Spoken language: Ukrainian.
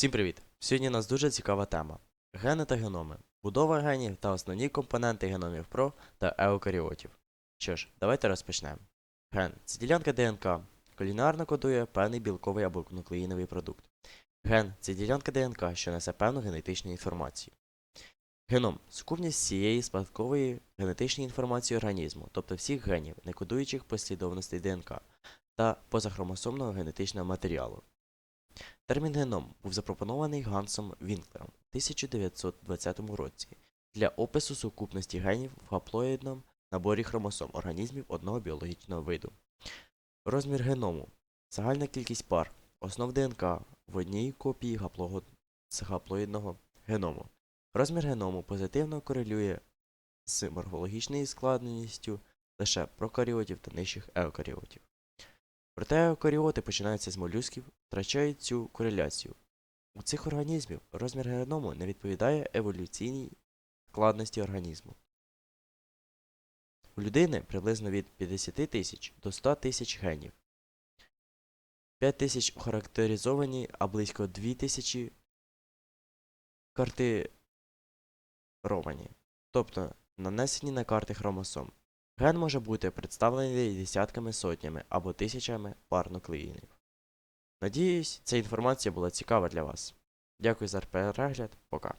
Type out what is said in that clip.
Всім привіт! Сьогодні у нас дуже цікава тема: гени та геноми, будова генів та основні компоненти геномів ПРО та еукаріотів. Що ж, давайте розпочнемо. Ген це ділянка ДНК, колінарно кодує певний білковий або нуклеїновий продукт. Ген це ділянка ДНК, що несе певну генетичну інформацію. Геном сукупність всієї спадкової генетичної інформації організму, тобто всіх генів, не кодуючих послідовностей ДНК та позахромосомного генетичного матеріалу. Термін геном був запропонований Гансом Вінклером у 1920 році для опису сукупності генів в гаплоїдному наборі хромосом організмів одного біологічного виду. Розмір геному загальна кількість пар основ ДНК в одній копії гаплого... гаплоїдного геному. Розмір геному позитивно корелює з морфологічною складністю лише прокаріотів та нижчих еукаріотів. Проте еукаріоти починаються з молюсків, втрачають цю кореляцію. У цих організмів розмір геному не відповідає еволюційній складності організму. У людини приблизно від 50 тисяч до 100 тисяч генів. 5 тисяч охарактеризовані, а близько 2 тисячі картировані, тобто нанесені на карти хромосом. Ген може бути представлений десятками сотнями або тисячами пар нуклеїнів. Надіюсь, ця інформація була цікава для вас. Дякую за перегляд, пока.